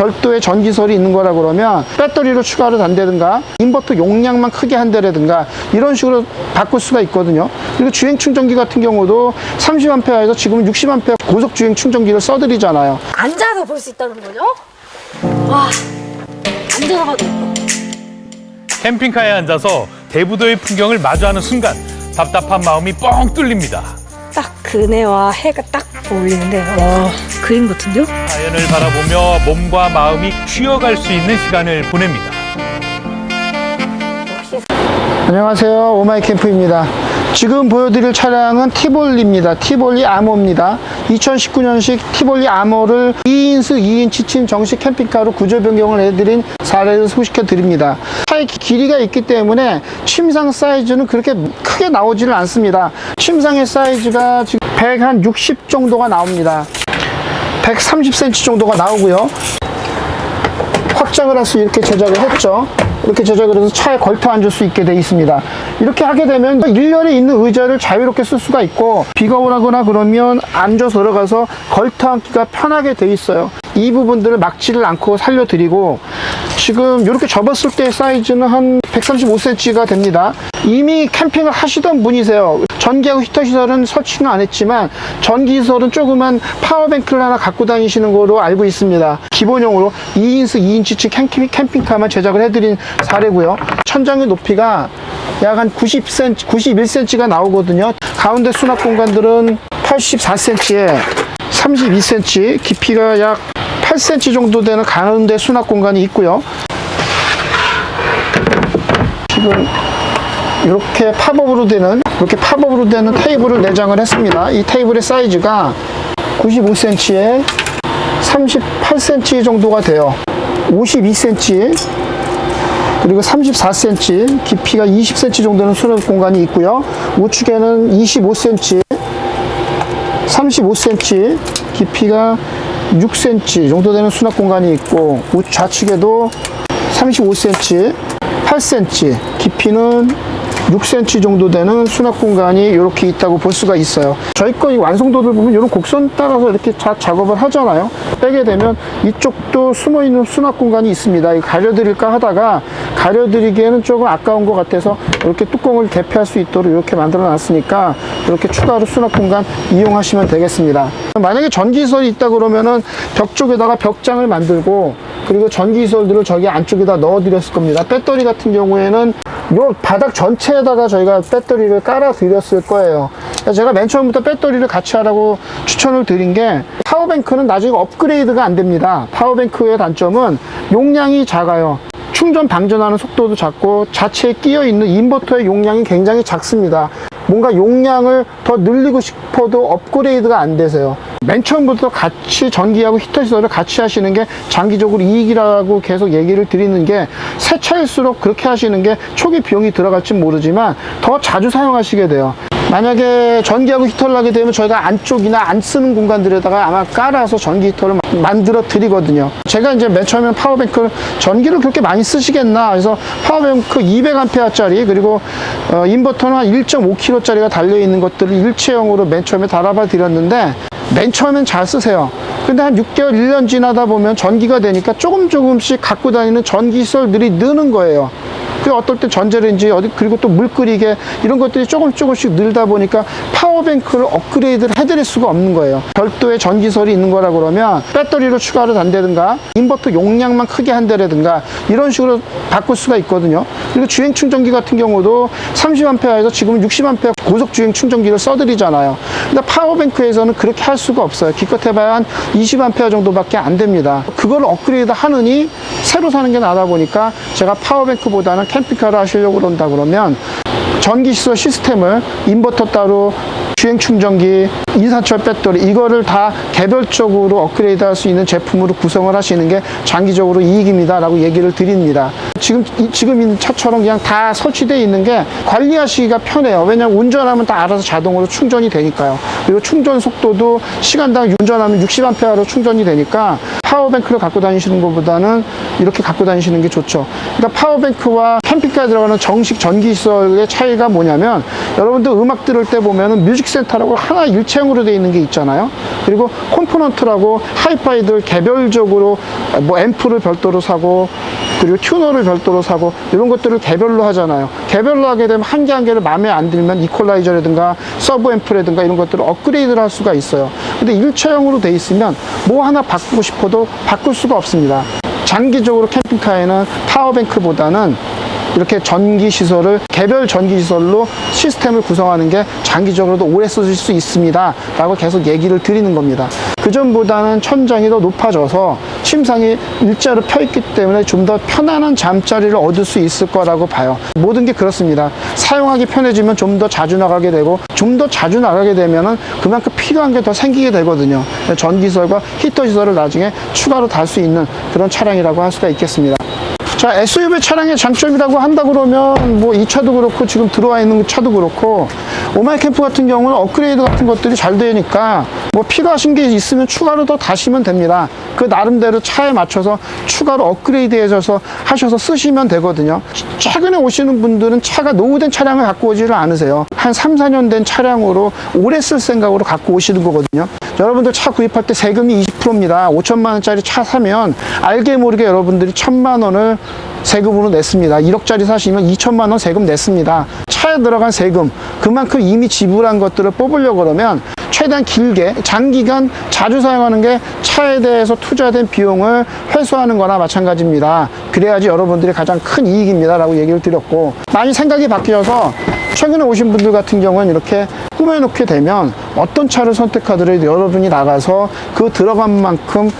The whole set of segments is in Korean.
별도의 전기설이 있는 거라 그러면 배터리로 추가로 단다든가 인버터 용량만 크게 한다든가 이런 식으로 바꿀 수가 있거든요. 그리고 주행 충전기 같은 경우도 30A에서 지금은 60A 고속 주행 충전기를 써드리잖아요. 앉아서 볼 수 있다는 거죠? 와, 앉아서 봐도. 캠핑카에 앉아서 대부도의 풍경을 마주하는 순간 답답한 마음이 뻥 뚫립니다. 딱 그네와 해가 딱 어울리는데, 와, 그림 같은데요? 자연을 바라보며 몸과 마음이 쉬어갈 수 있는 시간을 보냅니다. 안녕하세요. 오마이 캠프입니다. 지금 보여드릴 차량은 티볼리입니다. 티볼리 아모입니다. 2019년식 티볼리 아모를 2인승 2인 치 친 정식 캠핑카로 구조 변경을 해드린 사례를 소개시켜 드립니다. 차의 기- 길이가 있기 때문에 침상 사이즈는 그렇게 크게 나오지는 않습니다. 침상의 사이즈가 지금 160 정도가 나옵니다. 130cm 정도가 나오고요. 확장을 해서 이렇게 제작을 했죠. 이렇게 제작을 해서 차에 걸터 앉을 수 있게 되어 있습니다. 이렇게 하게 되면 일렬에 있는 의자를 자유롭게 쓸 수가 있고 비가 오거나 그러면 앉아서 들어가서 걸터 앉기가 편하게 되어 있어요. 이 부분들을 막지를 않고 살려드리고 지금 이렇게 접었을 때 사이즈는 한 135cm가 됩니다. 이미 캠핑을 하시던 분이세요. 전기하고 히터 시설은 설치는 안 했지만 전기 시설은 조그만 파워뱅크를 하나 갖고 다니시는 거로 알고 있습니다. 기본용으로 2인승 2인치치 캠핑, 캠핑카만 제작을 해드린 사례고요. 천장의 높이가 약 한 90cm, 91cm가 나오거든요. 가운데 수납 공간들은 84cm에 32cm, 깊이가 약 8cm 정도 되는 가운데 수납 공간이 있고요. 지금 이렇게 팝업으로 되는 이렇게 팝업으로 되는 테이블을 내장을 했습니다. 이 테이블의 사이즈가 95cm에 38cm 정도가 돼요. 52cm 그리고 34cm 깊이가 20cm 정도는 수납 공간이 있고요. 우측에는 25cm 35cm 깊이가 6cm 정도 되는 수납 공간이 있고 우- 좌측에도 35cm 8cm 깊이는 6cm 정도 되는 수납 공간이 이렇게 있다고 볼 수가 있어요. 저희 거 이 완성도를 보면 이런 곡선 따라서 이렇게 자, 작업을 하잖아요. 빼게 되면 이쪽도 숨어 있는 수납 공간이 있습니다. 가려드릴까 하다가 가려드리기에는 조금 아까운 것 같아서 이렇게 뚜껑을 개폐할 수 있도록 이렇게 만들어 놨으니까 이렇게 추가로 수납 공간 이용하시면 되겠습니다. 만약에 전기시설이 있다 그러면은 벽 쪽에다가 벽장을 만들고 그리고 전기시설들을 저기 안쪽에다 넣어 드렸을 겁니다. 배터리 같은 경우에는 요 바닥 전체에다가 저희가 배터리를 깔아 드렸을 거예요. 제가 맨 처음부터 배터리를 같이 하라고 추천을 드린 게 파워뱅크는 나중에 업그레이드가 안 됩니다. 파워뱅크의 단점은 용량이 작아요. 충전 방전하는 속도도 작고 자체에 끼어 있는 인버터의 용량이 굉장히 작습니다. 뭔가 용량을 더 늘리고 싶어도 업그레이드가 안 되세요. 맨 처음부터 같이 전기하고 히터 시설을 같이 하시는 게 장기적으로 이익이라고 계속 얘기를 드리는 게 새 차일수록 그렇게 하시는 게 초기 비용이 들어갈지 모르지만 더 자주 사용하시게 돼요. 만약에 전기하고 히터를 하게 되면 저희가 안쪽이나 안 쓰는 공간들에다가 아마 깔아서 전기 히터를 마- 만들어 드리거든요. 제가 이제 맨 처음에 파워뱅크를 전기를 그렇게 많이 쓰시겠나 그래서 파워뱅크 200A짜리 그리고 어, 인버터는 한 1.5kg짜리가 달려 있는 것들을 일체형으로 맨 처음에 달아봐 드렸는데 맨 처음엔 잘 쓰세요. 근데 한 6개월, 1년 지나다 보면 전기가 되니까 조금 조금씩 갖고 다니는 전기 시설들이 느는 거예요. 그 어떨 때 전자레인지 어디 그리고 또 물 끓이게 이런 것들이 조금 조금씩 늘다 보니까 파워뱅크를 업그레이드를 해드릴 수가 없는 거예요. 별도의 전기설이 있는 거라 그러면 배터리로 추가로 단다든가 인버터 용량만 크게 한다든가 이런 식으로 바꿀 수가 있거든요. 그리고 주행 충전기 같은 경우도 30A에서 지금은 60A 고속 주행 충전기를 써드리잖아요. 근데 파워뱅크에서는 그렇게 할 수가 없어요. 기껏 해봐야 한 20A 정도밖에 안 됩니다. 그걸 업그레이드 하느니 새로 사는 게 나다 보니까 제가 파워뱅크보다는 캠핑카를 하시려고 그런다 그러면 전기 시설 시스템을 인버터 따로 주행 충전기, 인산철 배터리 이거를 다 개별적으로 업그레이드 할 수 있는 제품으로 구성을 하시는 게 장기적으로 이익입니다 라고 얘기를 드립니다. 지금 이- 지금 있는 차처럼 그냥 다 설치되어 있는 게 관리하시기가 편해요. 왜냐하면 운전하면 다 알아서 자동으로 충전이 되니까요. 그리고 충전 속도도 시간당 운전하면 60A로 충전이 되니까 파워뱅크를 갖고 다니시는 것보다는 이렇게 갖고 다니시는 게 좋죠. 그러니까 파워뱅크와 캠핑카에 들어가는 정식 전기시설의 차이가 뭐냐면 여러분들 음악 들을 때 보면은 뮤직센터라고 하나 일체형으로 되어 있는 게 있잖아요. 그리고 컴포넌트라고 하이파이들 개별적으로 뭐 앰프를 별도로 사고 그리고 튜너를 별도로 사고 이런 것들을 개별로 하잖아요. 개별로 하게 되면 한 개 한 개를 마음에 안 들면 이퀄라이저라든가 서브 앰프라든가 이런 것들을 업그레이드를 할 수가 있어요. 근데 일체형으로 돼 있으면 뭐 하나 바꾸고 싶어도 바꿀 수가 없습니다. 장기적으로 캠핑카에는 파워뱅크보다는 이렇게 전기 시설을 개별 전기 시설로 시스템을 구성하는 게 장기적으로도 오래 쓰실 수 있습니다. 라고 계속 얘기를 드리는 겁니다. 그 전보다는 천장이 더 높아져서 침상이 일자로 펴 있기 때문에 좀 더 편안한 잠자리를 얻을 수 있을 거라고 봐요. 모든 게 그렇습니다. 사용하기 편해지면 좀 더 자주 나가게 되고 좀 더 자주 나가게 되면은 그만큼 필요한 게 더 생기게 되거든요. 전기시설과 히터 시설을 나중에 추가로 달 수 있는 그런 차량이라고 할 수가 있겠습니다. 자, SUV 차량의 장점이라고 한다 그러면 뭐 이 차도 그렇고 지금 들어와 있는 차도 그렇고 오마이 캠프 같은 경우는 업그레이드 같은 것들이 잘 되니까 뭐 필요하신 게 있으면 추가로 더 다시면 됩니다. 그 나름대로 차에 맞춰서 추가로 업그레이드 해줘서 하셔서 쓰시면 되거든요. 최근에 오시는 분들은 차가 노후된 차량을 갖고 오지를 않으세요. 한 3, 4년 된 차량으로 오래 쓸 생각으로 갖고 오시는 거거든요. 여러분들 차 구입할 때 세금이 20%입니다. 5천만 원짜리 차 사면 알게 모르게 여러분들이 천만 원을 세금으로 냈습니다. 1억짜리 사시면 2천만 원 세금 냈습니다. 차에 들어간 세금 그만큼 이미 지불한 것들을 뽑으려고 그러면 최대한 길게 장기간 자주 사용하는 게 차에 대해서 투자된 비용을 회수하는 거나 마찬가지입니다. 그래야지 여러분들이 가장 큰 이익입니다. 라고 얘기를 드렸고 많이 생각이 바뀌어서 최근에 오신 분들 같은 경우는 이렇게 꾸며놓게 되면 어떤 차를 선택하더라도 여러분이 나가서 그 들어간 만큼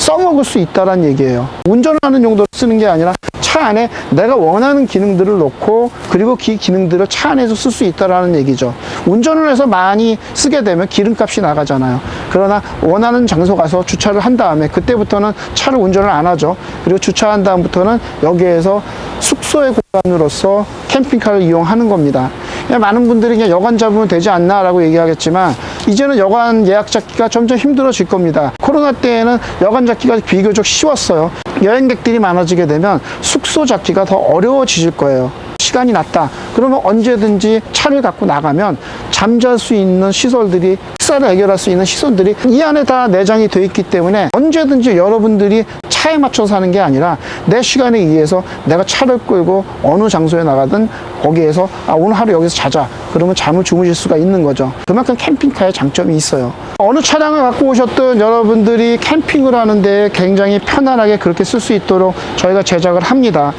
써먹을 수 있다는 얘기예요. 운전하는 용도로 쓰는 게 아니라 차 안에 내가 원하는 기능들을 놓고 그리고 그 기능들을 차 안에서 쓸 수 있다라는 얘기죠. 운전을 해서 많이 쓰게 되면 기름값이 나가잖아요. 그러나 원하는 장소 가서 주차를 한 다음에 그때부터는 차를 운전을 안 하죠. 그리고 주차한 다음부터는 여기에서 숙소의 공간으로서 캠핑카를 이용하는 겁니다. 많은 분들이 그냥 여관 잡으면 되지 않나라고 얘기하겠지만 이제는 여관 예약 잡기가 점점 힘들어질 겁니다. 코로나 때에는 여관 잡기가 비교적 쉬웠어요. 여행객들이 많아지게 되면 숙소 잡기가 더 어려워지실 거예요. 시간이 났다. 그러면 언제든지 차를 갖고 나가면 잠잘 수 있는 시설들이 식사를 해결할 수 있는 시설들이 이 안에 다 내장이 되어 있기 때문에 언제든지 여러분들이 차에 맞춰서 하는 게 아니라 내 시간에 의해서 내가 차를 끌고 어느 장소에 나가든 거기에서 아 오늘 하루 여기서 자자. 그러면 잠을 주무실 수가 있는 거죠. 그만큼 캠핑카의 장점이 있어요. 어느 차량을 갖고 오셨든 여러분들이 캠핑을 하는데 굉장히 편안하게 그렇게 쓸 수 있도록 저희가 제작을 합니다.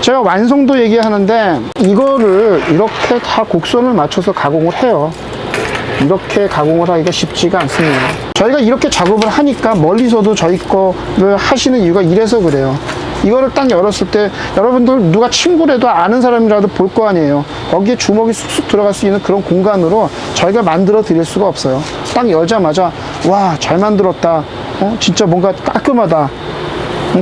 제가 완성도 얘기하는데 이거를 이렇게 다 곡선을 맞춰서 가공을 해요 이렇게 가공을 하기가 쉽지가 않습니다. 저희가 이렇게 작업을 하니까 멀리서도 저희 거를 하시는 이유가 이래서 그래요. 이거를 딱 열었을 때 여러분들 누가 친구라도 아는 사람이라도 볼 거 아니에요. 거기에 주먹이 쑥쑥 들어갈 수 있는 그런 공간으로 저희가 만들어 드릴 수가 없어요. 딱 열자마자 와 잘 만들었다. 어? 진짜 뭔가 깔끔하다.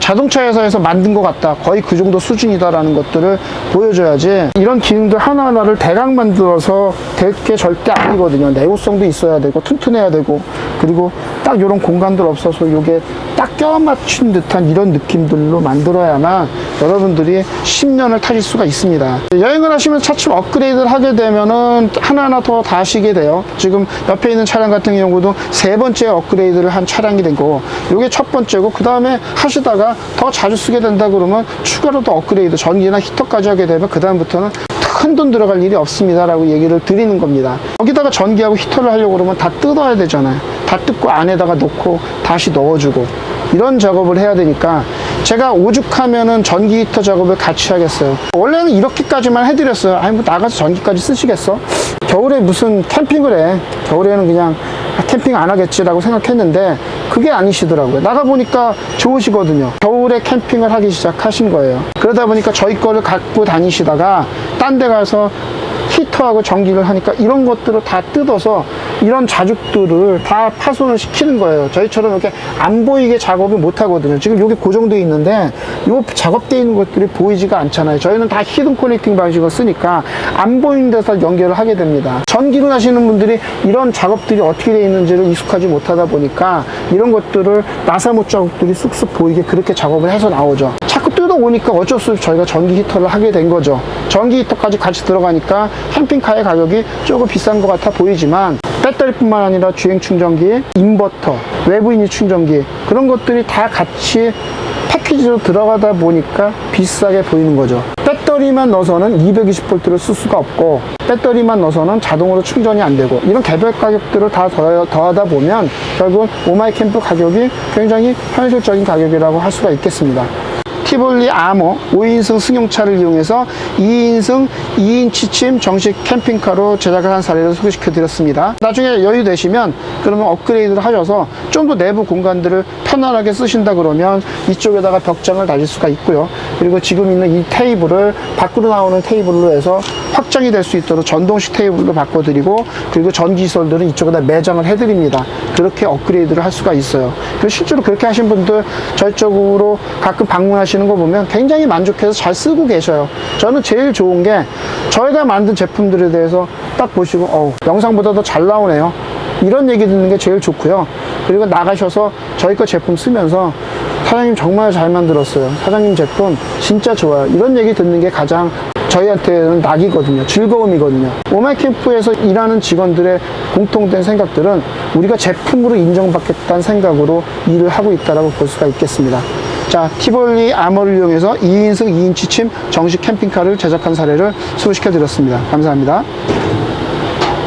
자동차 회사에서 만든 것 같다. 거의 그 정도 수준이다라는 것들을 보여줘야지 이런 기능들 하나하나를 대강 만들어서 될 게 절대 아니거든요. 내구성도 있어야 되고 튼튼해야 되고 그리고 딱 이런 공간들 없어서 이게 딱 껴 맞춘 듯한 이런 느낌들로 만들어야만 여러분들이 10년을 타실 수가 있습니다. 여행을 하시면 차츰 업그레이드를 하게 되면은 하나하나 더 다시게 돼요. 지금 옆에 있는 차량 같은 경우도 세 번째 업그레이드를 한 차량이 되고 이게 첫 번째고 그 다음에 하시다가 더 자주 쓰게 된다 그러면 추가로 더 업그레이드 전기나 히터까지 하게 되면 그 다음부터는 큰돈 들어갈 일이 없습니다라고 얘기를 드리는 겁니다. 여기다가 전기하고 히터를 하려고 그러면 다 뜯어야 되잖아요. 다 뜯고 안에다가 놓고 다시 넣어주고 이런 작업을 해야 되니까 제가 오죽하면은 전기 히터 작업을 같이 하겠어요. 원래는 이렇게까지만 해드렸어요. 아니 뭐 나가서 전기까지 쓰시겠어? 겨울에 무슨 캠핑을 해? 겨울에는 그냥 아, 캠핑 안 하겠지라고 생각했는데 그게 아니시더라고요. 나가 보니까 좋으시거든요. 겨울에 캠핑을 하기 시작하신 거예요. 그러다 보니까 저희 거를 갖고 다니시다가 딴 데 가서 히터하고 전기를 하니까 이런 것들을 다 뜯어서 이런 자죽들을 다 파손을 시키는 거예요. 저희처럼 이렇게 안 보이게 작업을 못 하거든요. 지금 여기 고정되어 있는데 요 작업되어 있는 것들이 보이지가 않잖아요. 저희는 다 히든 커넥팅 방식을 쓰니까 안 보이는 데서 연결을 하게 됩니다. 전기를 하시는 분들이 이런 작업들이 어떻게 되어 있는지를 익숙하지 못하다 보니까 이런 것들을 나사못 자국들이 쑥쑥 보이게 그렇게 작업을 해서 나오죠. 뜯어오니까 어쩔 수 없이 저희가 전기 히터를 하게 된 거죠. 전기 히터까지 같이 들어가니까 캠핑카의 가격이 조금 비싼 것 같아 보이지만 배터리뿐만 아니라 주행 충전기, 인버터, 외부 인이 충전기 그런 것들이 다 같이 패키지로 들어가다 보니까 비싸게 보이는 거죠. 배터리만 넣어서는 220V를 쓸 수가 없고 배터리만 넣어서는 자동으로 충전이 안 되고 이런 개별 가격들을 다 더하- 더하다 보면 결국은 오마이 캠프 가격이 굉장히 현실적인 가격이라고 할 수가 있겠습니다. 티볼리 아모 5인승 승용차를 이용해서 2인승 2인치 침 정식 캠핑카로 제작한 사례를 소개시켜 드렸습니다. 나중에 여유 되시면 그러면 업그레이드를 하셔서 좀 더 내부 공간들을 편안하게 쓰신다 그러면 이쪽에다가 벽장을 달릴 수가 있고요. 그리고 지금 있는 이 테이블을 밖으로 나오는 테이블로 해서 확장이 될 수 있도록 전동식 테이블로 바꿔드리고 그리고 전기시설들은 이쪽에다 매장을 해드립니다. 그렇게 업그레이드를 할 수가 있어요. 실제로 그렇게 하신 분들 저희 쪽으로 가끔 방문하시는 거 보면 굉장히 만족해서 잘 쓰고 계셔요. 저는 제일 좋은 게 저희가 만든 제품들에 대해서 딱 보시고 어우, 영상보다 더 잘 나오네요. 이런 얘기 듣는 게 제일 좋고요. 그리고 나가셔서 저희 거 제품 쓰면서 사장님 정말 잘 만들었어요. 사장님 제품 진짜 좋아요. 이런 얘기 듣는 게 가장 저희한테는 낙이거든요. 즐거움이거든요. 오마이캠프에서 일하는 직원들의 공통된 생각들은 우리가 제품으로 인정받겠다는 생각으로 일을 하고 있다고 볼 수가 있겠습니다. 자, 티볼리 아머를 이용해서 2인승 2인치 침 정식 캠핑카를 제작한 사례를 소개시켜 드렸습니다. 감사합니다.